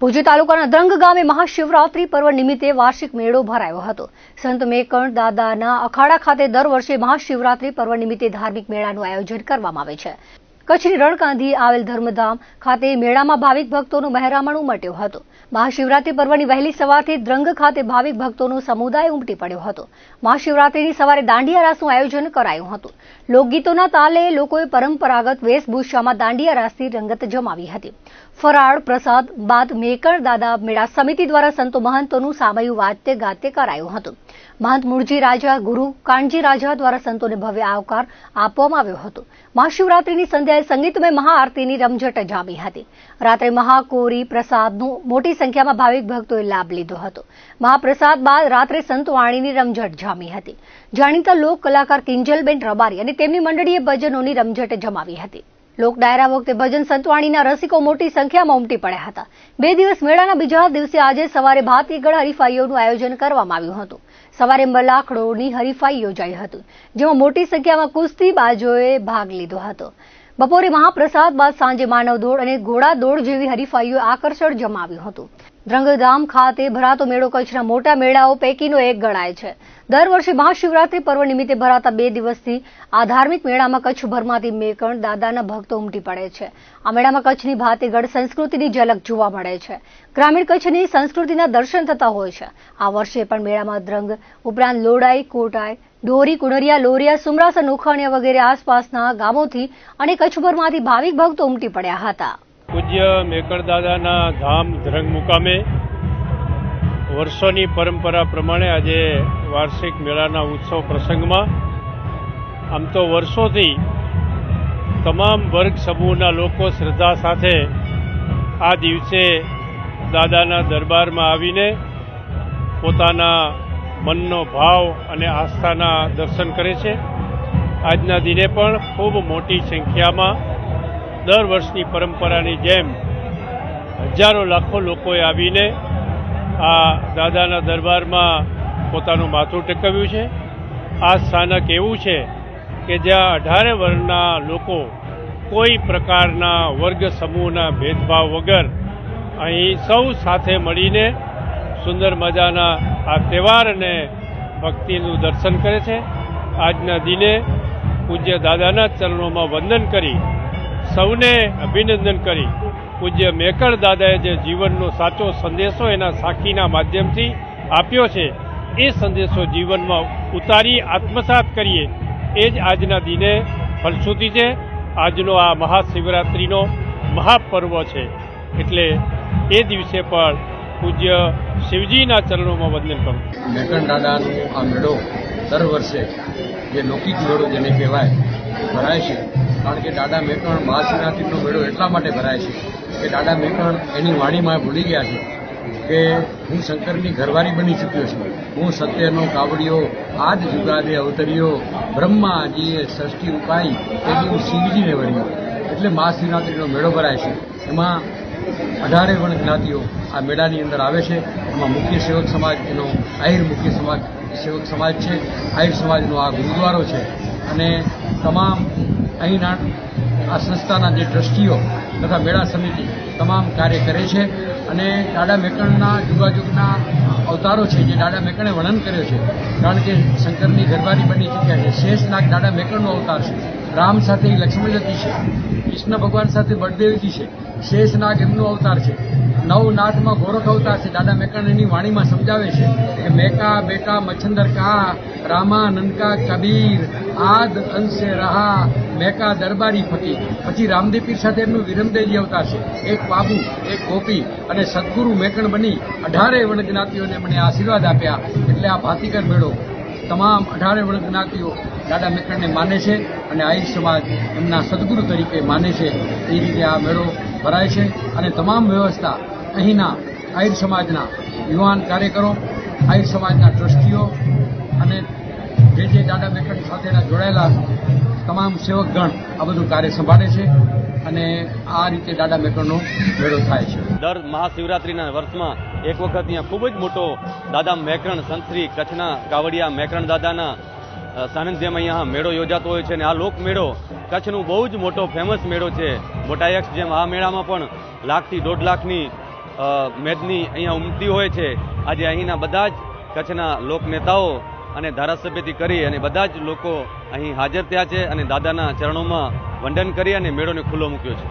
ભુજ તાલુકાના દ્રંગ ગામે મહાશિવરાત્રી પર્વ નિમિત્તે વાર્ષિક મેળો ભરાયો હતો. સંત મેકણ દાદાના અખાડા ખાતે દર વર્ષે મહાશિવરાત્રી પર્વ નિમિત્તે ધાર્મિક મેળાનું આયોજન કરવામાં આવે છે. કચ્છની રણકાંધી, આવેલ ધર્મધામ ખાતે મેળામાં ભાવિક ભક્તોનું મહેરામણ ઉમટ્યો હતો. મહાશિવરાત્રી પર્વની વહેલી સવારથી દ્રંગ ખાતે ભાવિક ભક્તોનો સમુદાય ઉમટી પડ્યો હતો. મહાશિવરાત્રીની સવારે દાંડિયા રાસનું આયોજન કરાયું હતું. લોકગીતોના તાલે લોકોએ પરંપરાગત વેશભૂષામાં દાંડિયા રાસથી રંગત જમાવી હતી. ફરાળ, પ્રસાદ, બાદ, મેકર, દાદા મેળા સમિતિ દ્વારા સંતો મહંતોનું સામયું વાતે ગાતે કરાયું હતું. મહંત મૂળજી રાજા, ગુરુ કાનજી રાજા દ્વારા સંતોને ભવ્ય આવકાર આપવામાં આવ્યો હતો. મહાશિવરાત્રીની સંધ્યાએ સંગીતમય મહાઆરતીની રમઝટ જામી હતી. રાત્રે મહાકોરી, પ્રસાદનું મોટી સંખ્યામાં ભાવિક ભક્તોએ લાભ લીધો હતો. મહાપ્રસાદ બાદ રાત્રે સંતવાણીની રમઝટ જામી હતી. જાણીતા લોક કલાકાર કિંજલબેન રબારી અને તેમની મંડળીએ ભજનોની રમઝટ જમાવી હતી. લોક ડાયરા વખતે ભજન સંતવાણીના રસિકો મોટી સંખ્યામાં ઉમટી પડ્યા હતા. બે દિવસ મેળાના બીજા દિવસે આજે સવારે ભાતીગળ હરીફાઈઓનું આયોજન કરવામાં આવ્યું હતું. સવારે મલાખડોની હરીફાઈ યોજાઈ હતી, જેમાં મોટી સંખ્યામાં કુસ્તી બાજોએ ભાગ લીધો હતો. બપોરે મહાપ્રસાદ બાદ સાંજે માનવ દોડ અને ઘોડા દોડ જેવી હરીફાઈઓ આકર્ષણ જમાવ્યું હતું. દ્રંગધામ ખાતે ભરાતો મેળો કચ્છના મોટા મેળાઓ પૈકીનો એક ગણાય છે. દર વર્ષે મહાશિવરાત્રી પર્વ નિમિત્તે ભરાતા બે દિવસથી આ ધાર્મિક મેળામાં કચ્છભરમાંથી મેકણ દાદાના ભક્તો ઉમટી પડે છે. આ મેળામાં કચ્છની ભાતીગઢ સંસ્કૃતિની ઝલક જોવા મળે છે. ગ્રામીણ કચ્છની સંસ્કૃતિના દર્શન થતા હોય છે. આ વર્ષે પણ મેળામાં દ્રંગ ઉપરાંત લોડાઈ, કોટાઈ ડોરી કુણરિયા, લોરિયા, સુમરાસા ઉખાણિયા વગેરે આસપાસના ગામોથી અને કચ્છભરમાંથી ભાવિક ભક્તો ઉમટી પડ્યા હતા. પૂજ્ય મેકળદાદાના ધામ ધ્રંગ મુકામે વર્ષોની પરંપરા પ્રમાણે આજે વાર્ષિક મેળાના ઉત્સવ પ્રસંગમાં આમ તો વર્ષોથી તમામ વર્ગ સમૂહના લોકો શ્રદ્ધા સાથે આ દિવસે દાદાના દરબારમાં આવીને પોતાના મનનો ભાવ અને આસ્થાના દર્શન કરે છે. આજના દિને પણ ખૂબ મોટી સંખ્યામાં દર વર્ષની પરંપરાની જેમ હજારો લાખો લોકોએ આવીને આ દાદાના દરબારમાં પોતાનું માથું ટેકવ્યું છે. આ સ્થાનક એવું છે કે જ્યાં અઢારે વર્ગના લોકો કોઈ પ્રકારના વર્ગ સમૂહના ભેદભાવ વગર અહીં સૌ સાથે મળીને સુંદર મજાના આ તહેવાર અને ભક્તિનું દર્શન કરે છે. આજના દિને પૂજ્ય દાદાના ચરણોમાં વંદન કરી સૌને અભિનંદન કરી. પૂજ્ય મેકળ દાદાએ જે જીવનનો સાચો સંદેશો એના સાખીના માધ્યમથી આપ્યો છે, એ સંદેશો જીવનમાં ઉતારી આત્મસાત કરીએ. એ જ આજના દિને ફલશ્રુતિ છે. આજનો આ મહાશિવરાત્રિનો મહાપર્વ છે. એટલે એ દિવસે પણ પૂજ્ય શિવજીના ચરણોમાં વંદન કરું. મેકણ દાદાનો આ મેળો દર વર્ષે જે લૌકિક મેળો જેને કહેવાય, ભરાય છે. કારણ કે દાદા મેકણ મહાશિવરાત્રિનો મેળો એટલા માટે ભરાય છે કે દાદા મેકણ એની વાણીમાં ભૂલી ગયા છે કે હું શંકરની ઘરવારી બની ચૂક્યો છું. હું સત્યનો કાવડિયો આ જ જુગાદે અવતર્યો. બ્રહ્માજીએ સૃષ્ટિ ઉપાઈ તેથી હું શિવજીને વળ્યો એટલે મહાશિવરાત્રિનો મેળો ભરાય છે. એમાં અઢારે ગણ જ્ઞાતિઓ આ મેળાની અંદર આવે છે. એમાં મુખ્ય સેવક સમાજ, એનો આહિર મુખ્ય સમાજ, સેવક સમાજ છે. આહિર સમાજનો આ ગુરુદ્વારો છે. અને તમામ અહીંના આ સંસ્થાના જે ટ્રસ્ટીઓ તથા મેળા સમિતિ તમામ કાર્ય કરે છે અને દાડા મેકણના જુગાજુગના અવતારો છે, જે દાડા મેકણે વર્ણન કર્યો છે. કારણ કે શંકરની ઘરવારી બની ચૂક્યા છે. શેષનાગ દાડા મેકણનો અવતાર છે. રામ સાથે લક્ષ્મણવતી છે. કૃષ્ણ ભગવાન સાથે બળદેવજી છે. શેષનાગ એમનો અવતાર છે. નવનાથમાં ગોરખ અવતાર છે. દાદા મેકણ એની વાણીમાં સમજાવે છે કે મેકા બેટા મચ્છંદર, કા, રામા નનકા કબીર આદ અંશે રહા મેકા દરબારી ફકી. પછી રામદેવ સાથે એમનું વિરમદેવજી અવતાર છે. એક બાબુ, એક ગોપી અને સદગુરુ મેકણ બની અઢારે વણજ્ઞાતિઓને મને આશીર્વાદ આપ્યા. એટલે આ ભાતીકર મેળો તમામ અઢારે વણજ્ઞાતિઓ દાદા મેકણને માને છે અને આહિર સમાજ એમના સદગુરુ તરીકે માને છે. એ રીતે આ મેળો ભરાય છે અને તમામ વ્યવસ્થા અહીંના આહિર સમાજના યુવાન કાર્યકરો આહિર સમાજના ટ્રસ્ટીઓ અને જે જે દાદા મેકણ સાથેના જોડાયેલા તમામ સેવકગણ આ બધું કાર્ય સંભાળે છે અને આ રીતે દાદા મેકણનો મેળો થાય છે. દર મહાશિવરાત્રિના વર્ષમાં એક વખત અહીંયા ખૂબ જ મોટો દાદા મેકરણ સંતશ્રી કચ્છના કાવડિયા મેકરણ દાદાના સાનિધ્યમાં અહીંયા મેળો યોજાતો હોય છે અને આ લોક મેળો કચ્છનું બહુ જ મોટો ફેમસ મેળો છે. મોટા યક્ષ જેમ આ મેળામાં પણ લાખથી દોઢ લાખની મેદની અહીંયા ઉમટી હોય છે. આજે અહીંના બધા જ કચ્છના લોક નેતાઓ અને ધારાસભ્યથી કરી અને બધા જ લોકો અહીં હાજર થયા છે અને દાદાના ચરણોમાં વંદન કરી અને મેળોને ખુલ્લો મૂક્યો છે.